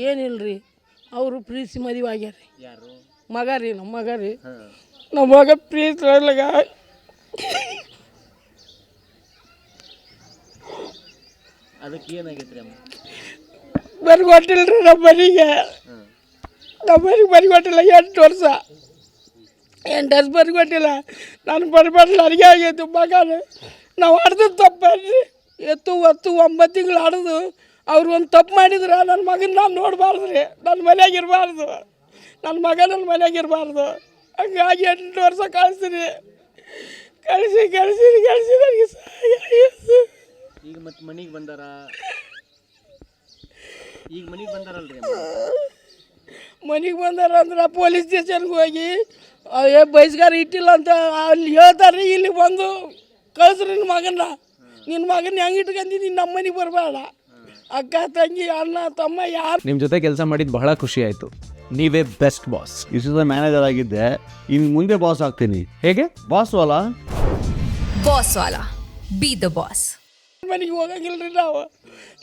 ಏನಿಲ್ಲ ರೀ ಅವರು ಪ್ರೀತಿ ಮದುವೆ ಆಗ್ಯಾರ ರೀ ಯಾರು? ಮಗ ರೀ ನಮ್ಮ ಮಗ ರೀ ಹಾಂ. ನಮ್ಮ ಮಗ ಪ್ರೀತಿ ಅಲ್ಲಗ ಅದಕ್ಕೆ ಏನಾಗೈತ್ರಿ ಅಮ್ಮ? ಬರ್ಕೊಟ್ಟಿಲ್ಲ ರೀ ನಮ್ಮ ಮನೆಗೆ. ಹಾಂ. ನಮ್ಮ ಮನೆಗೆ ಬರ್ಕೊಟ್ಟಿಲ್ಲ ಎಂಟು ವರ್ಷ. ಎಂಟು ವರ್ಷ ಬರ್ಕೊಟ್ಟಿಲ್ಲ ನಾನು ಬರ್ಬಾರ್ದು ನನಗೆ ಆಗೈತು ಮಗನ. ನಾವು ಆಡ್ದು ತಪ್ಪಲ್ರಿ ಎತ್ತು ಒತ್ತು ಒಂಬತ್ತು ತಿಂಗಳು ಆಡೋದು. ಅವ್ರು ಒಂದು ತಪ್ಪು ಮಾಡಿದ್ರೆ ನನ್ನ ಮಗನ ನಾನು ನೋಡಬಾರ್ದು ರೀ ನನ್ನ ಮನೆಯಾಗಿರಬಾರ್ದು ನನ್ನ ಮಗ ನನ್ನ ಮನೆಯಾಗಿರಬಾರ್ದು ಹಂಗಾಗಿ ಎಂಟು ವರ್ಷ ಕಳಿಸ್ತೀನಿ ಕಳಿಸಿ ಕಳಿಸಿ ಕಳಿಸಿ ನನಗೆ. ಈಗ ಮತ್ತೆ ಮನೆಗೆ ಬಂದಾರ? ಈಗ ಮನೆಗೆ ಬಂದಾರಲ್ರಿ ಮನೆಗೆ ಬಂದಾರ ಅಂದ್ರೆ ಪೊಲೀಸ್ ಸ್ಟೇಷನ್ಗೆ ಹೋಗಿ ಏ ಬೈಸ್ಗಾರ ಇಟ್ಟಿಲ್ಲ ಅಂತ ಅಲ್ಲಿ ಹೇಳ್ತಾರೆ ಇಲ್ಲಿ ಬಂದು ಕಳಿಸ್ರಿ ನಿನ್ನ ಮಗನ ನಿನ್ನ ಮಗನ ಹೆಂಗೆ ಇಟ್ಕೊಂಡಿ ನಮ್ಮ ಮನೆಗೆ ಬರಬೇಡ ಅಕ್ಕ ತಂಗಿ ಅಣ್ಣ ತಮ್ಮ ಯಾರು ನಿಮ್ಮ ಜೊತೆ ಕೆಲಸ ಮಾಡಿದ್ದು ಬಹಳ ಖುಷಿ ಆಯಿತು. ನೀವೇ ಬೆಸ್ಟ್ ಬಾಸ್ ಇಷ್ಟು ಮ್ಯಾನೇಜರ್ ಆಗಿದ್ದೆ. ಇನ್ನು ಮುಂದೆ ಬಾಸ್ ಆಗ್ತೀನಿ. ಹೇಗೆ? ಬಾಸ್ ಅಲ್ಲ ಬಾಸ್ ವಾಲಾ. ಬಿ ದ ಬಾಸ್ ಮನೆಗೆ ಹೋಗಂಗಿಲ್ರಿ ರೀ ನಾವು.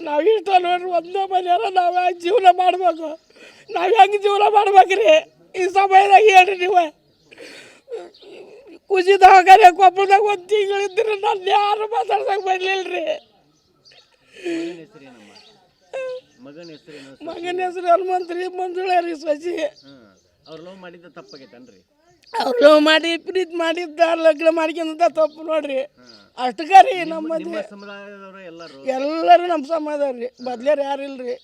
ನಾವು ಇಷ್ಟ ನೋಡ್ರಿ ಒಂದೇ ಮನೆಯಾರ ನಾವು ಹೆಂಗೆ ಜೀವನ ಮಾಡ್ಬೇಕು? ನಾವು ಹೆಂಗೆ ಜೀವನ ಮಾಡ್ಬೇಕ್ರಿ? ಈ ಸಮಯದಾಗ ಹೇಳ್ರಿ ನೀವು. ಕುಸಿದಾಗ ಕೊಪ್ಪಳದಾಗ ಒಂದು ತಿಂಗಳಿದ್ರೆ ನಾನು ಯಾರು ಮಾತಾಡ್ಸಕ್ಕೆ ಬರಲಿಲ್ಲ ರೀ ಮಗನ ಹೆಸರೇನು ಹೆಸರು ಹನುಮಂತ್ರಿ ಮಂಜುಳ ರೀ ಸಸಿ. ಹಾಂ ಅವ್ರು ಲವ್ ಮಾಡಿದ್ದ ತಪ್ಪಾಗೈತನ್ರಿ? ಅವ್ರು ಲವ್ ಮಾಡಿ ಪ್ರೀತಿ ಮಾಡಿದ್ದ ಲಗ್ನ ಮಾಡ್ಕೊಂಡ ತಪ್ಪು ನೋಡ್ರಿ. ಅಷ್ಟಕ್ಕೆ ರೀ ನಮ್ಮ ನಿಮ್ಮ ಸಮುದಾಯದವರು ಎಲ್ಲರೂ? ಎಲ್ಲರೂ ನಮ್ಮ ಸಮಾಧಾನ ರೀ. ಬದ್ಲೇರು ಯಾರಿಲ್ರಿ ರೀ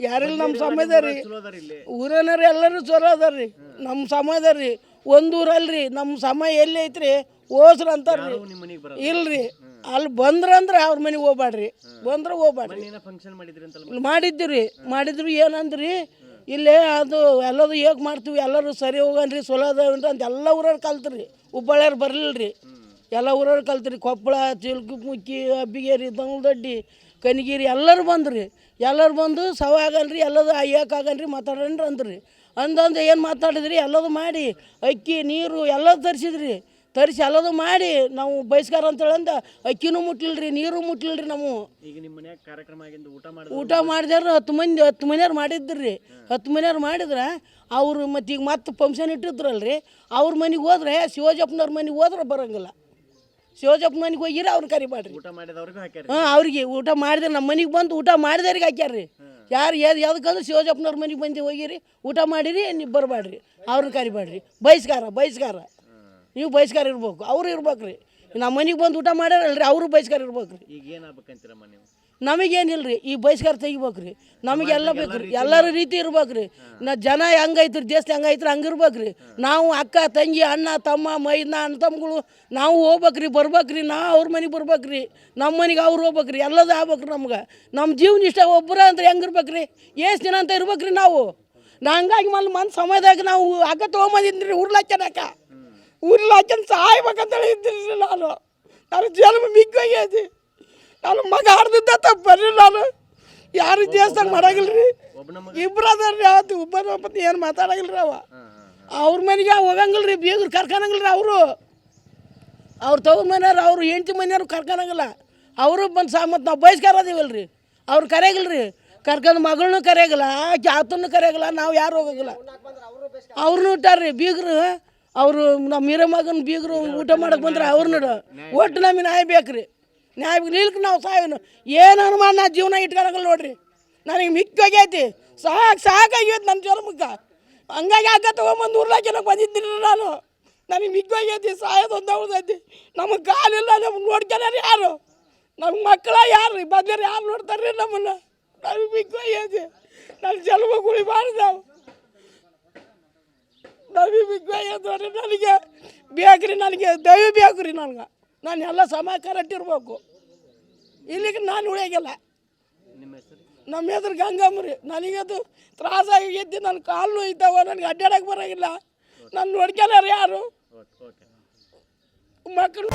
ಯಾರಿಲ್ಲ ನಮ್ಮ ಸಮಾಧಾನ ರೀ. ಚಲೋ ಅದಾರ ಇಲ್ಲಿ? ಊರನರು ಎಲ್ಲರೂ ಚಲೋ ಅದಾರ ರೀ. ನಮ್ಮ ಸಮಾಜ ರೀ. ಒಂದು ಊರಲ್ರಿ ನಮ್ಮ ಸಮಯ ಎಲ್ಲಿ ಐತ್ರಿ? ಓಸ್ರು ಅಂತಾರ್ರಿ. ನಿಮ್ಮ ಮನೆಗೆ ಬರಲ್ಲ ಇಲ್ರಿ. ಅಲ್ಲಿ ಬಂದ್ರಂದ್ರೆ ಅವ್ರ ಮನೆಗೆ ಹೋಗ್ಬ್ಯಾಡ್ರಿ. ಬಂದ್ರೆ ಹೋಗ್ಬ್ಯಾಡ್ರಿ. ಏನೋ ಫಂಕ್ಷನ್ ಮಾಡಿದ್ರಿ ಅಂತಲ್ಲ ಮಾಡಿದ್ದೀವಿ ಮಾಡಿದ್ರು ಏನಂದ್ರಿ? ಇಲ್ಲೇ ಅದು ಎಲ್ಲದು ಹೇಗೆ ಮಾಡ್ತೀವಿ ಎಲ್ಲರೂ ಸರಿ ಹೋಗನ್ರಿ ಸೊಲೋದ ಅದಾವೇನ್ರಿ ಅಂತ ಎಲ್ಲ ಊರವ್ರು ಕಲ್ತ್ರಿ. ಹುಬ್ಬಳ್ಳಿಯವ್ರು ಬರಲಿಲ್ಲ ರೀ ಎಲ್ಲ ಊರವ್ರು ಕಲ್ತ್ರಿ. ಕೊಪ್ಪಳ ಚಿಲ್ಕುಮುಕ್ಕಿ ಅಬ್ಬಿಗೇರಿ ದೊಡ್ಡಿ ಕನಿಗಿರಿ ಎಲ್ಲರೂ ಬಂದ್ರಿ. ಎಲ್ಲರೂ ಬಂದು ಸವ ಆಗಲ್ರಿ ಎಲ್ಲದು ಅಯ್ಯಕ್ಕಾಗನ್ರಿ ಮಾತಾಡನ್ರಿ ಅಂದ್ರಿ. ಅಂದಂದು ಏನು ಮಾತಾಡಿದ್ರಿ? ಎಲ್ಲದು ಮಾಡಿ ಅಕ್ಕಿ ನೀರು ಎಲ್ಲದು ತರಿಸಿದ್ರಿ. ತರಿಸಿ ಎಲ್ಲದು ಮಾಡಿ ನಾವು ಬಯಸ್ಕಾರ ಅಂತೇಳಂದ ಅಕ್ಕಿನೂ ಮುಟ್ಲಿಲ್ರಿ ನೀರು ಮುಟ್ಲಿಲ್ರಿ ನಾವು ಈಗ ನಿಮ್ಮ ಮನ್ಯಾಗ ಕಾರ್ಯಕ್ರಮ ಆಗಿಂದ ಊಟ ಮಾಡಿದಾರ ಹತ್ತು ಮಂದಿ ಹತ್ತು ಮನೆಯವ್ರು ಮಾಡಿದ್ರಿ. ಹತ್ತು ಮನೆಯವ್ರು ಮಾಡಿದ್ರೆ ಅವರು ಮತ್ತು ಈಗ ಮತ್ತೆ ಫಂಕ್ಷನ್ ಇಟ್ಟಿದ್ರಲ್ರಿ. ಅವ್ರ ಮನೆಗೆ ಹೋದ್ರೆ ಶಿವಜಪ್ಪನವ್ರ ಮನೆಗೆ ಹೋದ್ರೆ ಬರೋಂಗಿಲ್ಲ. ಶಿವಜಪ್ಪ ಮನೆಗೆ ಹೋಗಿರ ಅವ್ರನ್ನ ಕರಿಬೇಡ್ರಿ ಊಟ ಮಾಡಿದವ್ರಿಗೂ ಹಾಕ್ಯಾರ ಹಾಂ ಅವ್ರಿಗೆ ಊಟ ಮಾಡಿದ್ರೆ ನಮ್ಮ ಮನೆಗೆ ಬಂದು ಊಟ ಮಾಡಿದವ್ರಿಗೆ ಹಾಕ್ಯಾರ್ರಿ. ಯಾರು ಯಾರು ಯಾವ್ದಕ್ಕಂದ್ರೆ ಶಿವಜಪ್ಪನವ್ರ ಮನೆಗೆ ಬಂದು ಹೋಗಿರಿ ಊಟ ಮಾಡಿರಿ ನೀವು ಬರಬೇಡ್ರಿ ಅವ್ರನ್ನ ಕರಿಬೇಡ್ರಿ ಬಯಸ್ಕಾರ ಬಯಸ್ಕಾರ ನೀವು ಬಯಸ್ಕಾರ ಇರ್ಬೇಕು ಅವ್ರು ಇರ್ಬೇಕು ರೀ ನಮ್ಮ ಮನೆಗೆ ಬಂದು ಊಟ ಮಾಡ್ಯಾರಲ್ರಿ ಅವರು ಬಯಸ್ಕಾರ ಇರ್ಬೇಕು ರೀ ಈಗ ಏನಾಗ್ಬೇಕಂತೀರಮ್ಮ ನೀವು? ನಮಗೇನಿಲ್ಲ ರೀ ಈ ಬಹಿಷ್ಕಾರ ತೆಗಿಬೇಕು ರೀ ನಮಗೆಲ್ಲ ಬೇಕು ರೀ ಎಲ್ಲರ ರೀತಿ ಇರ್ಬೇಕು ರೀ ನಾ ಜನ ಹೆಂಗೈತ್ರಿ ದೇಶ ಹೆಂಗೈತ್ರಿ ಹಂಗಿರ್ಬೇಕು ರೀ ನಾವು ಅಕ್ಕ ತಂಗಿ ಅಣ್ಣ ತಮ್ಮ ಮೈದನ ಅಣ್ಣ ತಮ್ಮಗಳು ನಾವು ಹೋಗ್ಬೇಕು ರೀ ಬರ್ಬೇಕು ರೀ ನಾ ಅವ್ರ ಮನೆಗೆ ಬರ್ಬೇಕು ರೀ ನಮ್ಮ ಮನೆಗೆ ಅವ್ರು ಹೋಗ್ಬೇಕು ರೀ ಎಲ್ಲದು ಆಗ್ಬೇಕು ರೀ ನಮ್ಗೆ. ನಮ್ಮ ಜೀವನ ಇಷ್ಟ ಒಬ್ಬರ ಅಂದ್ರೆ ಹೆಂಗಿರ್ಬೇಕು ರೀ ಎಷ್ಟು ದಿನ ಅಂತ ಇರ್ಬೇಕು ರೀ ನಾವು. ನಾ ಹಂಗಾಗಿ ಮಲ್ಲಿ ಮನ್ ಸಮಯದಾಗ ನಾವು ಅಕ್ಕ ತೊಗೊಂಬಂದಿದ್ರಿ ಉರ್ಲಾಕ್ಯನಕ್ಕ ಉರ್ಲಾಕ್ಯನ್ ಸಾಯ್ಬೇಕಂತ ಇದ್ದಿರಿ ನಾನು. ನಾನು ಜನ್ಮ ಮಿಗ್ಗೋಗ್ಯದಿ ನಾನು ಮಗ ಆಡ್ದಿದ್ದ ತಪ್ಪರ್ರಿ ನಾನು. ಯಾರು ದೇಶದಾಗ ಮಾಡಾಗಿಲ್ಲ ರೀ ಇಬ್ರು ಅದಾರ್ರಿ ಆತು. ಒಬ್ಬನ ಒಬ್ಬನ ಏನು ಮಾತಾಡಂಗಿಲ್ಲ ರೀ ಅವ ಅವ್ರ ಮನೆಗೆ ಹೋಗಂಗಿಲ್ಲ ರೀ ಬೀಗರು ಕರ್ಕೊಳಂಗಿಲ್ಲ ರೀ ಅವರು. ಅವ್ರ ತವ್ರ ಮನೆಯವ್ರು ಅವ್ರು ಹೆಂಡತಿ ಮನೆಯವ್ರು ಕರ್ಕೊಂಡಂಗಿಲ್ಲ ಅವರು ಬಂದು ಸಾ ಮತ್ತು ನಾವು ಬಯಸ್ಕಾರ ಅದೀವಲ್ಲ ರೀ ಅವ್ರು ಕರೆಯಾಗಿಲ್ರಿ. ರೀ ಕರ್ಕೊಂಡು ಮಗಳನ್ನೂ ಕರೆಯಾಗಿಲ್ಲ ಜಾತನ್ನು ಕರೆಯಾಗಿಲ್ಲ ನಾವು ಯಾರು ಹೋಗಂಗಿಲ್ಲ. ಅವ್ರನ್ನೂ ಇಟ್ಟಾರ್ರಿ ಬೀಗರು. ಅವರು ನಮ್ಮ ಮೀರಮ್ಮಗನ ಮಗನ ಬೀಗರು ಊಟ ಮಾಡಕ್ಕೆ ಬಂದ್ರೆ ಅವ್ರನ್ನ ಒಟ್ಟು ನಮಗೆ ನ್ಯಾಯ ಬೇಕ್ರಿ. ನ್ಯಾಯ ನಿಲ್ಕ ನಾವು ಸಾಯೋನು. ಏನು ಅನುಮಾನ ನಾ ಜೀವನ ಇಟ್ಕೊಳಕಲ್ಲ ನೋಡ್ರಿ. ನನಗೆ ಮಿಕ್ಕಾಗೈತಿ ಸಾಕು ಸಾಕಾಗೈತಿ ನನ್ನ ಮುಖ ಹಂಗಾಗಿ ಅಕ್ಕ ತೊಗೊಂಬಂದು ಊರ್ಲಾಕಿನಕ್ಕೆ ಬಂದಿದ್ದೀನಿ ನಾನು. ನನಗೆ ಮಿಕ್ಕಾಗೈತಿ ಸಾಯೋದು ಒಂದು ಉಳ್ದೈತಿ ನಮಗೆ ಕಾಲಿಲ್ಲ ನಮ್ಗೆ ನೋಡ್ಕೊಳ್ಯಾರ ಯಾರು? ನಮ್ಮ ಮಕ್ಕಳ ಯಾರು? ಬದ್ಲಾರ ಯಾರು ನೋಡ್ತಾರ್ರಿ ನಮ್ಮನ್ನು? ನಮಗೆ ಮಿಕ್ಕಾಗೈತಿ ನನ್ನ ಜನ್ಮ ಕುಳಿಬಾರ್ದು ನಮಗೆ ಮಿಕ್ಕಾಗೈತೆ ನೋಡ್ರಿ ನನಗೆ ಬೇಕ್ರಿ, ನನಗೆ ದವಿ ಬೇಕು ರೀ ನನಗೆ. ನಾನು ಎಲ್ಲ ಸಮ ಕರೆಕ್ಟ್ ಇಲ್ಲಿಗೆ ನಾನು ಉಳಿಯಾಗಿಲ್ಲ. ನಮ್ಮ ಹೆಸರು ನಮ್ಮ ಹೆಸ್ರು ಗಂಗಮ್ಮ ರೀ ನನಗದು ತ್ರಾಸಾಗೈತಿ ನನ್ನ ಕಾಲು ನೋಯ್ತಾವ, ನನಗೆ ಅಡ್ಡಾಡಕ್ಕೆ ಬರೋಂಗಿಲ್ಲ. ನಾನು ನೋಡ್ಕೊಳ್ಯಾರ ಯಾರು? ಮಕ್ಕಳು.